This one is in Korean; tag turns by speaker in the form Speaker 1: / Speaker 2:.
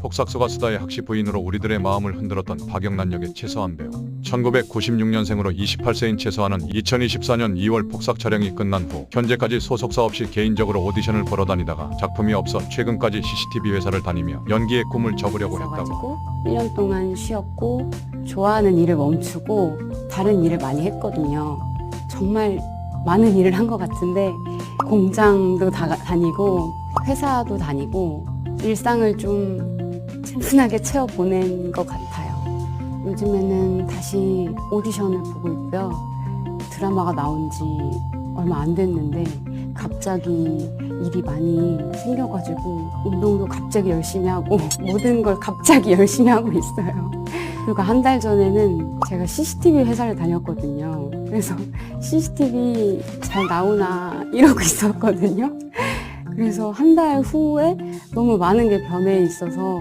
Speaker 1: 폭삭소가 수다의 학시 부인으로 우리들의 마음을 흔들었던 박영란 역의 최서한 배우. 1996년생으로 28세인 최서한은 2024년 2월 폭삭 촬영이 끝난 후 현재까지 소속사 없이 개인적으로 오디션을 보러 다니다가 작품이 없어 최근까지 CCTV 회사를 다니며 연기의 꿈을 접으려고 했다고.
Speaker 2: 있어가지고 1년 동안 쉬었고 좋아하는 일을 멈추고 다른 일을 많이 했거든요. 정말 많은 일을 한 것 같은데 공장도 다, 다니고 회사도 다니고 일상을 좀 튼튼하게 채워 보낸 것 같아요. 요즘에는 다시 오디션을 보고 있고요. 드라마가 나온 지 얼마 안 됐는데 갑자기 일이 많이 생겨가지고 운동도 갑자기 열심히 하고 모든 걸 갑자기 열심히 하고 있어요. 그리고 한 달 전에는 제가 CCTV 회사를 다녔거든요. 그래서 CCTV 잘 나오나 이러고 있었거든요. 그래서 한 달 후에 너무 많은 게 변해 있어서